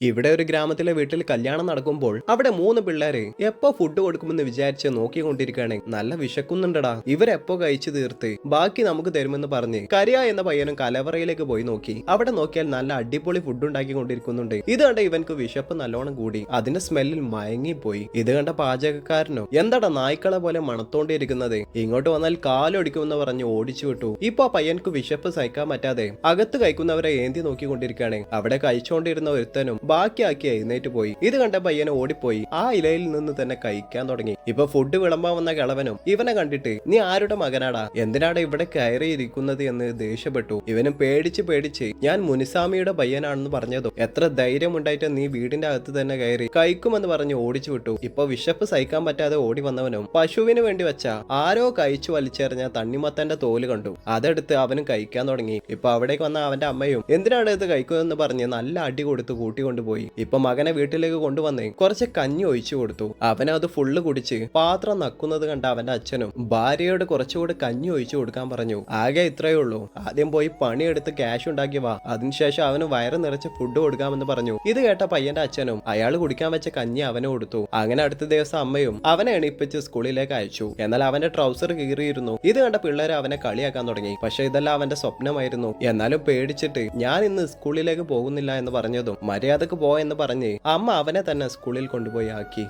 ഇവിടെ ഒരു ഗ്രാമത്തിലെ വീട്ടിൽ കല്യാണം നടക്കുമ്പോൾ അവിടെ മൂന്ന് പിള്ളേര് എപ്പോ ഫുഡ് കൊടുക്കുമെന്ന് വിചാരിച്ച് നോക്കിക്കൊണ്ടിരിക്കുകയാണ്. നല്ല വിശക്കുന്നുണ്ടടാ. ഇവരെപ്പോ കഴിച്ചു തീർത്ത്? ബാക്കി നമുക്ക് തരുമെന്ന് പറഞ്ഞ് കരിയ എന്ന പയ്യനും കലവറയിലേക്ക് പോയി നോക്കി. അവിടെ നോക്കിയാൽ നല്ല അടിപൊളി ഫുഡ് ഉണ്ടാക്കിക്കൊണ്ടിരിക്കുന്നുണ്ട്. ഇത് കണ്ട ഇവൻക്ക് വിശപ്പ് നല്ലോണം കൂടി. അതിന്റെ സ്മെല്ലിൽ മയങ്ങിപ്പോയി. ഇത് കണ്ട പാചകക്കാരനോ എന്താടാ നായ്ക്കളെ പോലെ മണത്തോണ്ടിരിക്കുന്നത്? ഇങ്ങോട്ട് വന്നാൽ കാലൊടിക്കുമെന്ന് പറഞ്ഞ് ഓടിച്ചു വിട്ടു. ഇപ്പൊ പയ്യൻക്ക് വിശപ്പ് സഹിക്കാൻ പറ്റാതെ അകത്ത് കഴിക്കുന്നവരെ ഏന്തി നോക്കിക്കൊണ്ടിരിക്കുകയാണ്. അവിടെ കഴിച്ചുകൊണ്ടിരുന്ന ഒരുത്തനും ബാക്കിയാക്കി എഴുന്നേറ്റ് പോയി. ഇത് കണ്ട പയ്യനെ ഓടിപ്പോയി. ആ ഇലയിൽ നിന്ന് തന്നെ കഴിക്കാൻ തുടങ്ങി. ഇപ്പൊ ഫുഡ് വിളമ്പാൻ വന്ന കിളവനും ഇവനെ കണ്ടിട്ട് നീ ആരുടെ മകനാടാ? എന്തിനാടാ ഇവിടെ കയറിയിരിക്കുന്നത്? എന്ന് ദേഷ്യപ്പെട്ടു. ഇവനും പേടിച്ച് പേടിച്ച് ഞാൻ മുനിസാമിയുടെ പയ്യനാണെന്ന് പറഞ്ഞതും എത്ര ധൈര്യം ഉണ്ടായിട്ട് നീ വീടിന്റെ അകത്ത് തന്നെ കയറി കഴിക്കുമെന്ന് പറഞ്ഞ് ഓടിച്ചു വിട്ടു. ഇപ്പൊ വിശപ്പ് സഹിക്കാൻ പറ്റാതെ ഓടി വന്നവനും പശുവിന് വേണ്ടി വെച്ച ആരോ കഴിച്ചു വലിച്ചെറിഞ്ഞ തണ്ണിമത്തന്റെ തോൽ കണ്ടു. അതെടുത്ത് അവനും കഴിക്കാൻ തുടങ്ങി. ഇപ്പൊ അവിടേക്ക് വന്ന അവന്റെ അമ്മയും എന്തിനാണ് ഇത് കഴിക്കുമെന്ന് പറഞ്ഞ് നല്ല അടി കൊടുത്ത് കൂട്ടിക്കൊണ്ടുപോയി ഇപ്പൊ മകനെ വീട്ടിലേക്ക് കൊണ്ടുവന്ന് കുറച്ച് കഞ്ഞി ഒഴിച്ചു കൊടുത്തു. അവനത് ഫുള്ള് കുടിച്ച് പാത്രം നക്കുന്നത് കണ്ട അവന്റെ അച്ഛനും ഭാര്യയോട് കുറച്ചുകൂടി കഞ്ഞി ഒഴിച്ചു കൊടുക്കാൻ പറഞ്ഞു. ആകെ ഇത്രയേ ഉള്ളൂ. ആദ്യം പോയി പണിയെടുത്ത് ക്യാഷ് ഉണ്ടാക്കി വാ. അതിനുശേഷം അവന് വയറ് നിറച്ച് ഫുഡ് കൊടുക്കാമെന്ന് പറഞ്ഞു. ഇത് കേട്ട പയ്യന്റെ അച്ഛനും അയാൾ കുടിക്കാൻ വെച്ച കഞ്ഞി അവന് കൊടുത്തു. അങ്ങനെ അടുത്ത ദിവസം അമ്മയും അവനെ എണീപ്പിച്ച് സ്കൂളിലേക്ക് അയച്ചു. എന്നാൽ അവന്റെ ട്രൗസർ കീറിയിരുന്നു. ഇത് കണ്ട പിള്ളേർ അവനെ കളിയാക്കാൻ തുടങ്ങി. പക്ഷെ ഇതെല്ലാം അവന്റെ സ്വപ്നമായിരുന്നു. എന്നാലും പേടിച്ചിട്ട് ഞാൻ ഇന്ന് സ്കൂളിലേക്ക് പോകുന്നില്ല എന്ന് പറഞ്ഞതും മര്യാദയ്ക്ക് പോ പോയെന്ന് പറഞ്ഞ് അമ്മ അവനെ തന്നെ സ്കൂളിൽ കൊണ്ടുപോയി ആക്കി.